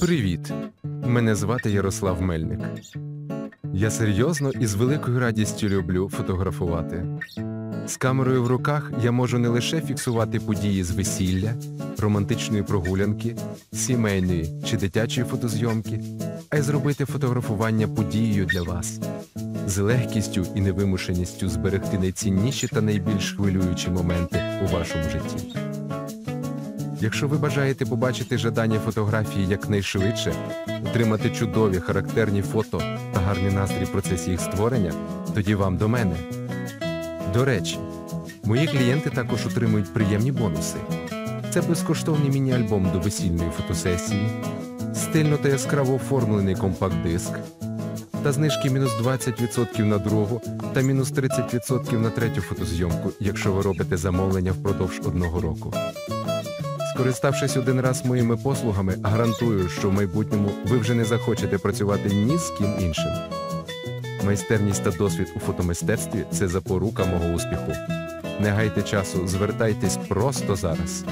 Привіт! Мене звати Ярослав Мельник. Я серйозно і з великою радістю люблю фотографувати. З камерою в руках я можу не лише фіксувати події з весілля, романтичної прогулянки, сімейної чи дитячої фотозйомки, а й зробити фотографування подією для вас, з легкістю і невимушеністю зберегти найцінніші та найбільш хвилюючі моменти у вашому житті. Якщо ви бажаєте побачити жадання фотографії якнайшвидше, отримати чудові характерні фото та гарний настрій в процесі їх створення, тоді вам до мене. До речі, мої клієнти також отримують приємні бонуси. Це безкоштовний міні-альбом до весільної фотосесії, стильно та яскраво оформлений компакт-диск та знижки мінус 20% на другу та мінус 30% на третю фотозйомку, якщо ви робите замовлення впродовж одного року. Скориставшись один раз моїми послугами, гарантую, що в майбутньому ви вже не захочете працювати ні з ким іншим. Майстерність та досвід у фотомистецтві це запорука мого успіху. Не гайте часу, звертайтесь просто зараз.